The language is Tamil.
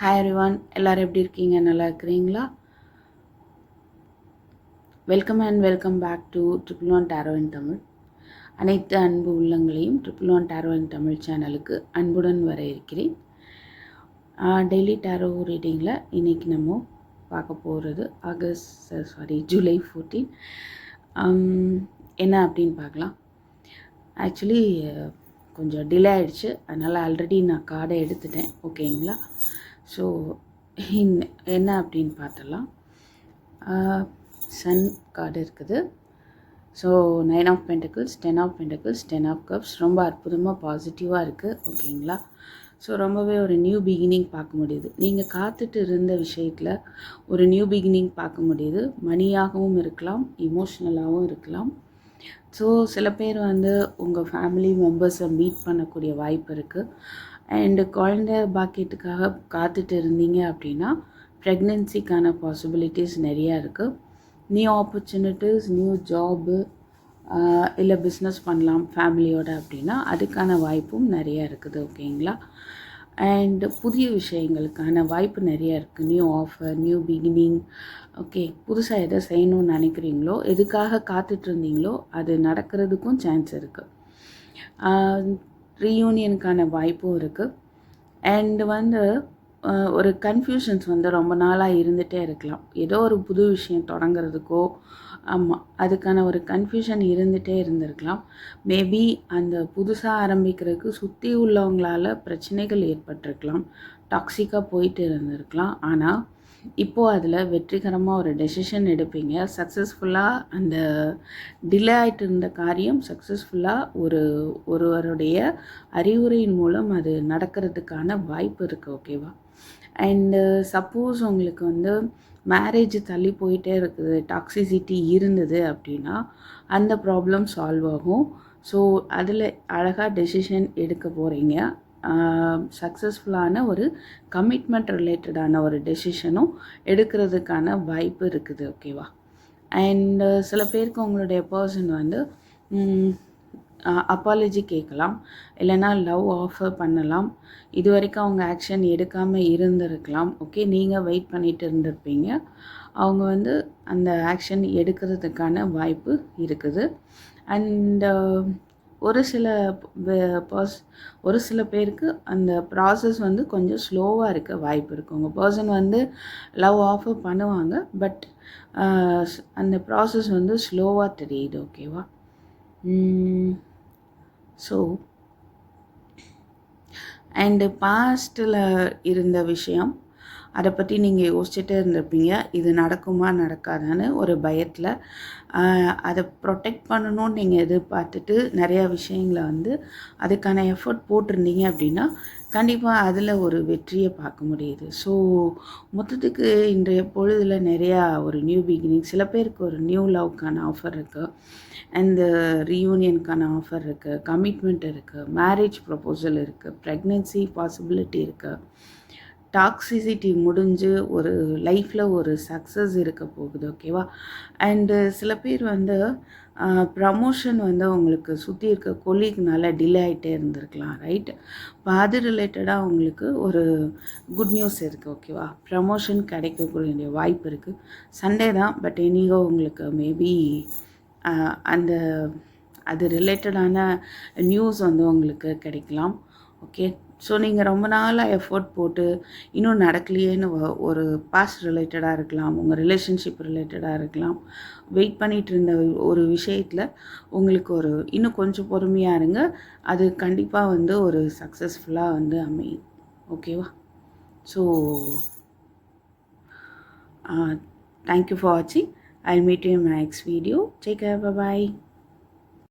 ஹாய் எவ்ரிவான் எல்லோரும் எப்படி இருக்கீங்க? நல்லா இருக்கிறீங்களா? Welcome and welcome back to triple one tarot in Tamil அனைத்து அன்பு உள்ளங்களையும் triple one tarot in Tamil சேனலுக்கு அன்புடன் வர இருக்கிறேன் டெய்லி டேரோ ரீடிங்கில் இன்றைக்கி நம்ம பார்க்க போகிறது ஆகஸ்ட் சாரி ஜூலை ஃபோர்டீன் என்ன அப்படின்னு பார்க்கலாம். ஆக்சுவலி கொஞ்சம் டிலே ஆகிடுச்சு அதனால் ஆல்ரெடி நான் கார்டை எடுத்துட்டேன். ஓகேங்களா ஸோ என்ன அப்படின்னு பார்த்தலாம் சன் கார்டு இருக்குது. So nine of pentacles ten of pentacles ten of cups ரொம்ப அற்புதமாக பாசிட்டிவாக இருக்குது ஓகேங்களா ஸோ ரொம்பவே ஒரு நியூ பிகினிங் பார்க்க முடியுது. நீங்கள் காத்துட்டு இருந்த விஷயத்தில் ஒரு நியூ பிகினிங் பார்க்க முடியுது. மணியாகவும் இருக்கலாம் இமோஷ்னலாகவும் இருக்கலாம். ஸோ சில பேர் வந்து உங்கள் ஃபேமிலி மெம்பர்ஸை மீட் பண்ணக்கூடிய வாய்ப்பு இருக்குது அண்டு குழந்த பாக்கியத்துக்காக காத்துட்டு இருந்தீங்க அப்படின்னா ப்ரெக்னென்சிக்கான பாசிபிலிட்டிஸ் நிறையா இருக்குது நியூ ஆப்பர்ச்சுனிட்டிஸ் நியூ ஜாபு இல்லை பிஸ்னஸ் பண்ணலாம் ஃபேமிலியோட அப்படின்னா அதுக்கான வாய்ப்பும் நிறையா இருக்குது ஓகேங்களா அண்ட் புதிய விஷயங்களுக்கான வாய்ப்பு நிறையா இருக்குது new offer new beginning okay புதுசாக எதை செய்யணும்னு நினைக்கிறீங்களோ எதுக்காக காத்துட்டு இருந்தீங்களோ அது நடக்கிறதுக்கும் சான்ஸ் இருக்குது ரீயூனியனுக்கான வாய்ப்பும் இருக்குது அண்டு வந்து ஒரு கன்ஃபியூஷன்ஸ் வந்து ரொம்ப நாளாக இருந்துகிட்டே இருக்கலாம். ஏதோ ஒரு புது விஷயம் தொடங்குறதுக்கோ ஆமாம் அதுக்கான ஒரு கன்ஃபியூஷன் இருந்துகிட்டே இருந்திருக்கலாம். மேபி அந்த புதுசாக ஆரம்பிக்கிறதுக்கு சுற்றி உள்ளவங்களால் பிரச்சனைகள் ஏற்பட்டிருக்கலாம். டாக்ஸிக்காக போயிட்டு இருந்திருக்கலாம். ஆனால் இப்போது அதில் வெற்றிகரமாக ஒரு டெசிஷன் எடுப்பீங்க. சக்ஸஸ்ஃபுல்லாக அந்த டிலே ஆகிட்டு இருந்த காரியம் சக்ஸஸ்ஃபுல்லாக ஒரு ஒருவருடைய அறிவுரையின் மூலம் அது நடக்கிறதுக்கான வாய்ப்பு இருக்குது ஓகேவா அண்டு சப்போஸ் உங்களுக்கு வந்து மேரேஜ் தள்ளி போயிட்டே இருக்குது டாக்ஸிசிட்டி இருந்தது அப்படின்னா அந்த ப்ராப்ளம் சால்வ் ஆகும். ஸோ அதில் அழகாக டெசிஷன் எடுக்க போகிறீங்க சக்ஸஸ்ஃபுல்லான ஒரு கமிட்மெண்ட் ரிலேட்டடான ஒரு டெசிஷனும் எடுக்கிறதுக்கான வாய்ப்பு இருக்குது ஓகேவா அண்டு சில பேருக்கு உங்களுடைய பர்சன் வந்து அப்பாலஜி கேட்கலாம் இல்லைனா லவ் ஆஃபர் பண்ணலாம். இது வரைக்கும் அவங்க ஆக்ஷன் எடுக்காமல் இருந்திருக்கலாம் ஓகே நீங்கள் வெயிட் பண்ணிட்டு இருந்திருப்பீங்க. அவங்க வந்து அந்த ஆக்ஷன் எடுக்கிறதுக்கான வாய்ப்பு இருக்குது. அண்ட் ஒரு சில பர்ஸ் ஒரு சில பேருக்கு அந்த ப்ராசஸ் வந்து கொஞ்சம் ஸ்லோவாக இருக்க வாய்ப்பு இருக்குது உங்கள் பர்சன் வந்து லவ் ஆஃபர் பண்ணுவாங்க பட் அந்த ப்ராசஸ் வந்து ஸ்லோவாக தெரியுது ஓகேவா ஸோ அண்டு பாஸ்ட்டில் இருந்த விஷயம் அதை பற்றி நீங்கள் யோசிச்சுட்டே இருந்திருப்பீங்க. இது நடக்குமா நடக்காதான்னு ஒரு பயத்தில். அதை ப்ரொடெக்ட் பண்ணணும்னு நீங்கள் எதிர்பார்த்துட்டு நிறையா விஷயங்களை வந்து அதுக்கான எஃபர்ட் போட்டிருந்தீங்க அப்படின்னா கண்டிப்பாக அதில் ஒரு வெற்றியை பார்க்க முடியுது. ஸோ மொத்தத்துக்கு இன்றைய பொழுதில் நிறையா ஒரு நியூ பிகினிங் சில பேருக்கு ஒரு நியூ லவ்க்கான ஆஃபர் இருக்குது அண்ட் ரீயூனியனுக்கான ஆஃபர் இருக்குது கமிட்மெண்ட் இருக்குது மேரேஜ் ப்ரப்போசல் இருக்குது ப்ரெக்னென்சி பாசிபிலிட்டி இருக்குது டாக்ஸிசிட்டி முடிஞ்சு ஒரு லைஃப்பில் ஒரு சக்ஸஸ் இருக்க போகுது ஓகேவா அண்டு சில பேர் வந்து ப்ரமோஷன் வந்து உங்களுக்கு சுற்றி இருக்க கொலீக்னால டிலே ஆகிட்டே இருந்திருக்கலாம் ரைட் இப்போ அது ரிலேட்டடாக உங்களுக்கு ஒரு குட் நியூஸ் இருக்குது ஓகேவா ப்ரமோஷன் கிடைக்கக்கூடிய வாய்ப்பு இருக்குது சண்டே தான் பட் எனிகோ உங்களுக்கு மேபி அந்த அது ரிலேட்டடான நியூஸ் வந்து உங்களுக்கு கிடைக்கலாம் ஓகே ஸோ நீங்கள் ரொம்ப நாளாக எஃபோர்ட் போட்டு இன்னும் நடக்கலையேன்னு ஒரு பாஸ்ட் ரிலேட்டடாக இருக்கலாம் உங்கள் ரிலேஷன்ஷிப் ரிலேட்டடாக இருக்கலாம். வெயிட் பண்ணிகிட்டு இருந்த ஒரு விஷயத்தில் உங்களுக்கு ஒரு இன்னும் கொஞ்சம் பொறுமையாக இருங்க. அது கண்டிப்பாக வந்து ஒரு சக்ஸஸ்ஃபுல்லாக வந்து அமையும். ஓகேவா ஸோ தேங்க்யூ ஃபார் வாட்சிங் I meet you my next video take care bye